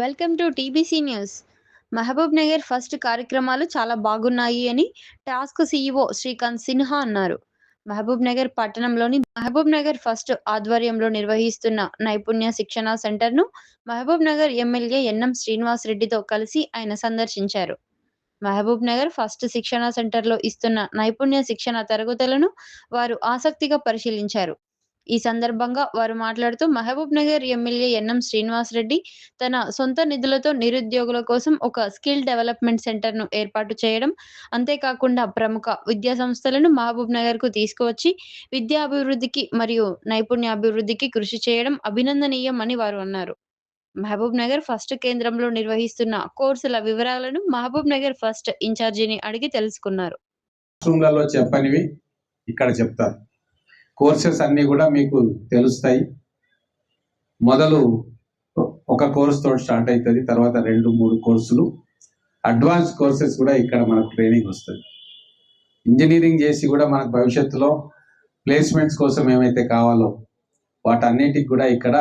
Welcome to TBC news. Mahabub Nagar first కార్యక్రమాలు చాలా బాగున్నాయి అని టాస్క్ సీఈఓ శ్రీకాంత్ సిన్హా అన్నారు. మహబూబ్ నగర్ పట్టణంలోని మహబూబ్ నగర్ ఫస్ట్ ఆధ్వర్యంలో నిర్వహిస్తున్న నైపుణ్య శిక్షణ సెంటర్ను Mahabub Nagar MLA N M Srinivas రెడ్డితో కలిసి ఆయన సందర్శించారు. మహబూబ్ నగర్ ఫస్ట్ శిక్షణ సెంటర్లో ఇస్తున్న నైపుణ్య శిక్షణ తరగతులను వారు ఆసక్తిగా పరిశీలించారు. ఈ సందర్భంగా వారు మాట్లాడుతూ Mahabub Nagar MLA N M Srinivas Reddy తన సొంత నిధులతో నిరుద్యోగుల కోసం ఒక స్కిల్ డెవలప్మెంట్ సెంటర్ను ఏర్పాటు చేయడం అంతేకాకుండా ప్రముఖ విద్యా సంస్థలను మహబూబ్ నగర్కు తీసుకువచ్చి విద్యాభివృద్ధికి మరియు నైపుణ్యాభివృద్ధికి కృషి చేయడం అభినందనీయం అని వారు అన్నారు. మహబూబ్ నగర్ ఫస్ట్ కేంద్రంలో నిర్వహిస్తున్న కోర్సుల వివరాలను మహబూబ్ నగర్ ఫస్ట్ ఇన్ఛార్జిని అడిగి తెలుసుకున్నారు. చెప్పనివి ఇక్కడ చెప్తారు కోర్సెస్ అన్నీ కూడా మీకు తెలుస్తాయి. మొదలు ఒక కోర్సుతో స్టార్ట్ అవుతుంది తర్వాత రెండు మూడు కోర్సులు. అడ్వాన్స్ కోర్సెస్ కూడా ఇక్కడ మనకు ట్రైనింగ్ వస్తుంది. ఇంజనీరింగ్ చేసి కూడా మనకు భవిష్యత్తులో ప్లేస్మెంట్స్ కోసం ఏమైతే కావాలో వాటన్నిటికి కూడా ఇక్కడ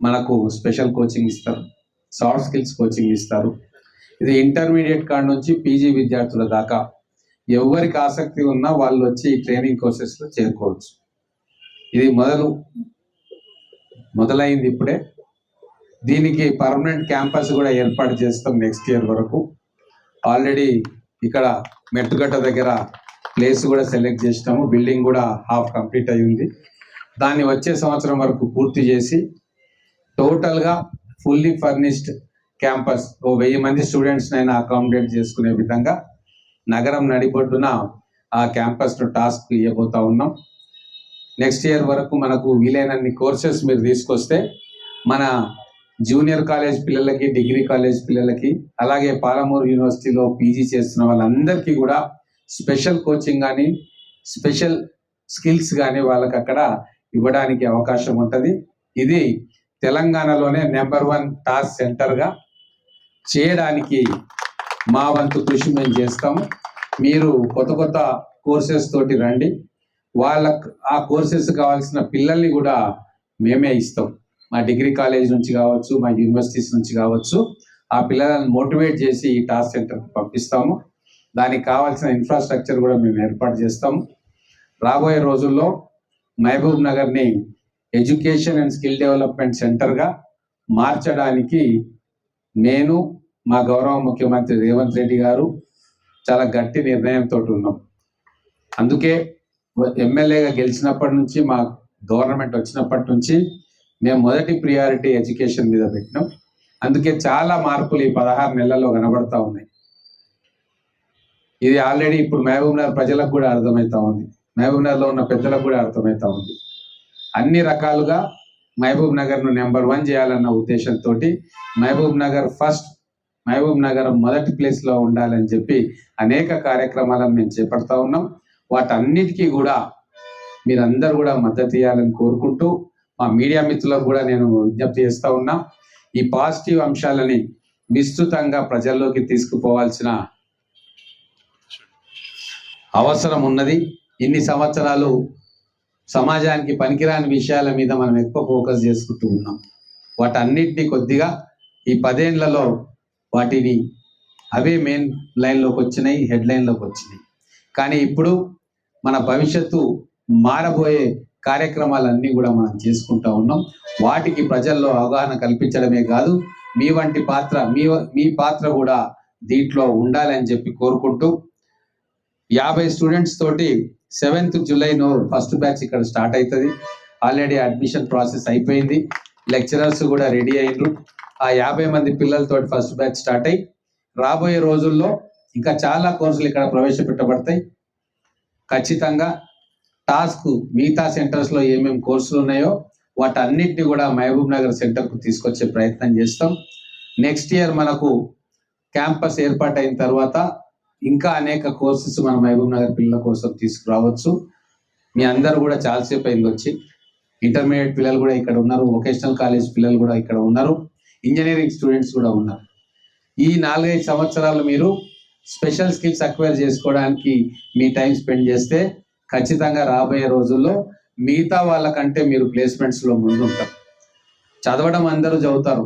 మనకు స్పెషల్ కోచింగ్ ఇస్తారు. సాఫ్ట్ స్కిల్స్ కోచింగ్ ఇస్తారు. ఇది ఇంటర్మీడియట్ కాడ నుంచి పీజీ విద్యార్థుల దాకా ఎవరికి ఆసక్తి ఉన్నా వాళ్ళు వచ్చి ఈ ట్రైనింగ్ కోర్సెస్లో చేరుకోవచ్చు. ఇది మొదలు మొదలైంది ఇప్పుడే. దీనికి పర్మనెంట్ క్యాంపస్ కూడా ఏర్పాటు చేస్తాం నెక్స్ట్ ఇయర్ వరకు. ఆల్రెడీ ఇక్కడ మెట్టుగట్ట దగ్గర ప్లేస్ కూడా సెలెక్ట్ చేసినాము. బిల్డింగ్ కూడా హాఫ్ కంప్లీట్ అయ్యింది దాన్ని వచ్చే సంవత్సరం వరకు పూర్తి చేసి టోటల్గా ఫుల్లీ ఫర్నిష్డ్ క్యాంపస్ ఓ వెయ్యి మంది స్టూడెంట్స్నైనా అకామిడేట్ చేసుకునే విధంగా నగరం నడిబొడ్డున ఆ క్యాంపస్ను టాస్క్ ఇవ్వబోతా ఉన్నాం. నెక్స్ట్ ఇయర్ వరకు మనకు వీలైనన్ని కోర్సెస్ మీరు తీసుకొస్తే మన జూనియర్ కాలేజ్ పిల్లలకి డిగ్రీ కాలేజ్ పిల్లలకి అలాగే పాలమూరు యూనివర్సిటీలో పీజీ చేస్తున్న వాళ్ళందరికీ కూడా స్పెషల్ కోచింగ్ కానీ స్పెషల్ స్కిల్స్ కానీ వాళ్ళకి అక్కడ ఇవ్వడానికి అవకాశం ఉంటుంది. ఇది తెలంగాణలోనే నెంబర్ వన్ టాస్క్ సెంటర్గా చేయడానికి మా వంతు కృషి మేము చేస్తాము. మీరు కొత్త కొత్త కోర్సెస్ తోటి రండి. వాళ్ళ ఆ కోర్సెస్ కావాల్సిన పిల్లల్ని కూడా మేమే ఇస్తాం. మా డిగ్రీ కాలేజ్ నుంచి కావచ్చు మా యూనివర్సిటీస్ నుంచి కావచ్చు ఆ పిల్లలను మోటివేట్ చేసి ఈ టాస్క్ సెంటర్కి పంపిస్తాము. దానికి కావాల్సిన ఇన్ఫ్రాస్ట్రక్చర్ కూడా మేము ఏర్పాటు చేస్తాము. రాబోయే రోజుల్లో మహబూబ్ నగర్ని ఎడ్యుకేషన్ అండ్ స్కిల్ డెవలప్మెంట్ సెంటర్గా మార్చడానికి నేను మా గౌరవ ముఖ్యమంత్రి రేవంత్ రెడ్డి గారు చాలా గట్టి నిర్ణయంతో ఉన్నాం. అందుకే ఎమ్మెల్యేగా గెలిచినప్పటి నుంచి మా గవర్నమెంట్ వచ్చినప్పటి నుంచి మేము మొదటి ప్రియారిటీ ఎడ్యుకేషన్ మీద పెట్టినాం. అందుకే చాలా మార్పులు ఈ పదహారు నెలల్లో కనబడతా ఉన్నాయి. ఇది ఆల్రెడీ ఇప్పుడు మహబూబ్నగర్ ప్రజలకు కూడా అర్థమవుతా ఉంది. మహబూబ్నగర్లో ఉన్న పెద్దలకు కూడా అర్థమవుతా ఉంది. అన్ని రకాలుగా మహబూబ్ నగర్ను నెంబర్ వన్ చేయాలన్న ఉద్దేశంతో మహబూబ్ నగర్ ఫస్ట్ మహబూబ్ నగర్ మొదటి ప్లేస్లో ఉండాలని చెప్పి అనేక కార్యక్రమాలను మేము చేపడతా ఉన్నాం. వాటన్నిటికీ కూడా మీరందరూ కూడా మద్దతు ఇవ్వాలని కోరుకుంటూ మా మీడియా మిత్రులకు కూడా నేను విజ్ఞప్తి చేస్తా ఉన్నా. ఈ పాజిటివ్ అంశాలని విస్తృతంగా ప్రజల్లోకి తీసుకుపోవాల్సిన అవసరం ఉన్నది. ఇన్ని సంవత్సరాలు సమాజానికి పనికిరాని విషయాల మీద మనం ఎక్కువ ఫోకస్ చేసుకుంటూ ఉన్నాం. వాటన్నిటినీ కొద్దిగా ఈ పదేళ్ళలో వాటిని అవే మెయిన్ లైన్లోకి వచ్చినాయి హెడ్ లైన్లోకి వచ్చినాయి. కానీ ఇప్పుడు మన భవిష్యత్తు మారబోయే కార్యక్రమాలన్నీ కూడా మనం చేసుకుంటా ఉన్నాం. వాటికి ప్రజల్లో అవగాహన కల్పించడమే కాదు మీ వంటి పాత్ర మీ మీ పాత్ర కూడా దీంట్లో ఉండాలని చెప్పి కోరుకుంటూ యాభై స్టూడెంట్స్ తోటి సెవెంత్ జూలైను ఫస్ట్ బ్యాచ్ ఇక్కడ స్టార్ట్ అవుతుంది. ఆల్రెడీ అడ్మిషన్ ప్రాసెస్ అయిపోయింది. లెక్చరర్స్ కూడా రెడీ అయ్యారు ఆ యాభై మంది పిల్లలతో ఫస్ట్ బ్యాచ్ స్టార్ట్ అయ్యి రాబోయే రోజుల్లో ఇంకా చాలా కోర్సులు ఇక్కడ ప్రవేశపెట్టబడతాయి. ఖచ్చితంగా టాస్క్ మిగతా సెంటర్స్లో ఏమేమి కోర్సులు ఉన్నాయో వాటన్నిటిని కూడా మహబూబ్ నగర్ సెంటర్కు తీసుకొచ్చే ప్రయత్నం చేస్తాం. నెక్స్ట్ ఇయర్ మనకు క్యాంపస్ ఏర్పాటైన తర్వాత ఇంకా అనేక కోర్సెస్ మన మహబూబ్ నగర్ పిల్లల కోసం తీసుకురావచ్చు. మీ అందరు కూడా చాలాసేపు అయింది వచ్చి. ఇంటర్మీడియట్ పిల్లలు కూడా ఇక్కడ ఉన్నారు. వొకేషనల్ కాలేజ్ పిల్లలు కూడా ఇక్కడ ఉన్నారు. ఇంజనీరింగ్ స్టూడెంట్స్ కూడా ఉన్నారు. ఈ నాలుగైదు సంవత్సరాలు మీరు స్పెషల్ స్కిల్స్ అక్వైర్ చేసుకోవడానికి మీ టైం స్పెండ్ చేస్తే ఖచ్చితంగా రాబోయే రోజుల్లో మిగతా వాళ్ళకంటే మీరు ప్లేస్మెంట్స్లో ముందుంటారు. చదవడం అందరూ చదువుతారు.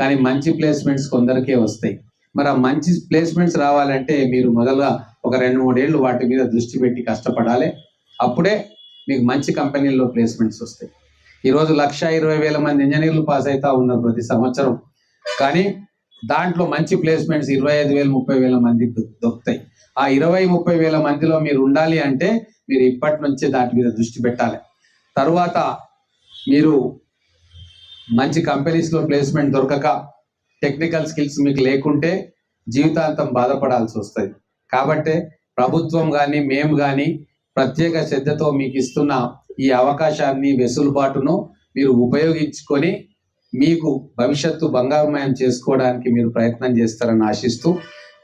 కానీ మంచి ప్లేస్మెంట్స్ కొందరికే వస్తాయి. మరి ఆ మంచి ప్లేస్మెంట్స్ రావాలంటే మీరు మొదలుగా ఒక రెండు మూడేళ్ళు వాటి మీద దృష్టి పెట్టి కష్టపడాలి. అప్పుడే మీకు మంచి కంపెనీల్లో ప్లేస్మెంట్స్ వస్తాయి. ఈరోజు లక్ష ఇరవై వేల మంది ఇంజనీర్లు పాస్ అవుతా ఉన్నారు ప్రతి సంవత్సరం. కానీ దాంట్లో మంచి ప్లేస్మెంట్స్ ఇరవై ఐదు వేలు ముప్పై వేల మంది దొరుకుతాయి. ఆ ఇరవై ముప్పై వేల మందిలో మీరు ఉండాలి అంటే మీరు ఇప్పటి నుంచే దాని మీద దృష్టి పెట్టాలి. తరువాత మీరు మంచి కంపెనీస్లో ప్లేస్మెంట్ దొరకక టెక్నికల్ స్కిల్స్ మీకు లేకుంటే జీవితాంతం బాధపడాల్సి వస్తుంది. కాబట్టి ప్రభుత్వం కానీ మేము కానీ ప్రత్యేక శ్రద్ధతో మీకు ఇస్తున్న ఈ అవకాశాన్ని వెసులుబాటును మీరు ఉపయోగించుకొని మీకు భవిష్యత్తు బంగారుమయం చేసుకోవడానికి మీరు ప్రయత్నం చేస్తారని ఆశిస్తూ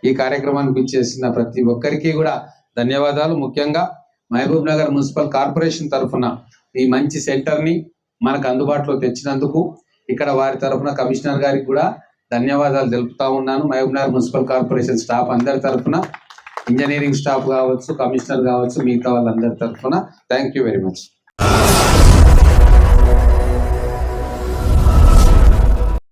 ఈ కార్యక్రమానికి చేసిన ప్రతి ఒక్కరికి కూడా ధన్యవాదాలు. ముఖ్యంగా మహబూబ్ నగర్ మున్సిపల్ కార్పొరేషన్ తరఫున ఈ మంచి సెంటర్ని మనకు అందుబాటులో తెచ్చినందుకు ఇక్కడ వారి తరఫున కమిషనర్ గారికి కూడా ధన్యవాదాలు తెలుపుతా ఉన్నాను. Mahabub Nagar municipal corporation staff అందరి తరఫున ఇంజనీరింగ్ స్టాఫ్ కావచ్చు కమిషనర్ కావచ్చు మిగతా వాళ్ళందరి తరఫున. Thank you very much